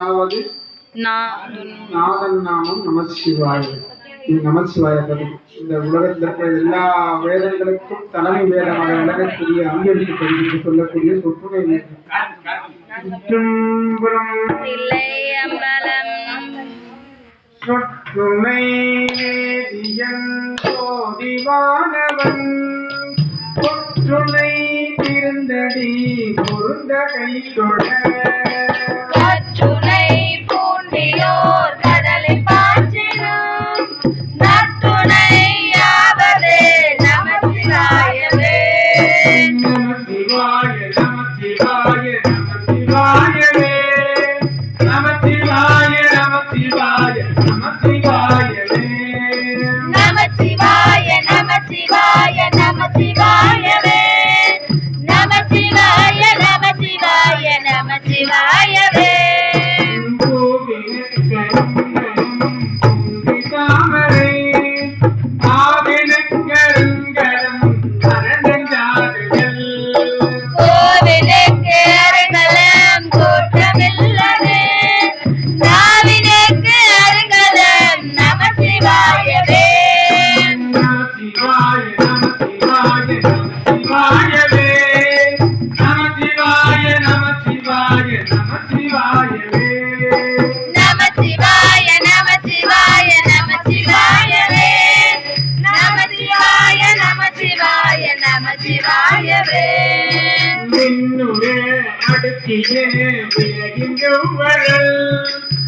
அதாவது நாதுன் நாமம் நமசிவாய இது நமசிவாய பதம் இந்த உலகத்தில் இருக்கிற எல்லா வேதங்களுக்கும் தலைமை வேதமாக விளங்கக்கூடிய அங்கெடுத்து பதிவு சொல்லக்கூடிய சொற்றுமை சொற்றுமை வேதியன் சோதிவானவன் சொற்றுனை திருந்தடி பொருந்த கை தொழ to late. நமசிவாய நமசிவாயவே. நின்னுடைய அடுக்கிய விலகின்றவர்கள் புண்ணிய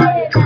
Bye.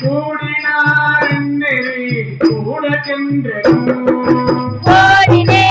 கூடினார் கூட சென்றோ ஓடினே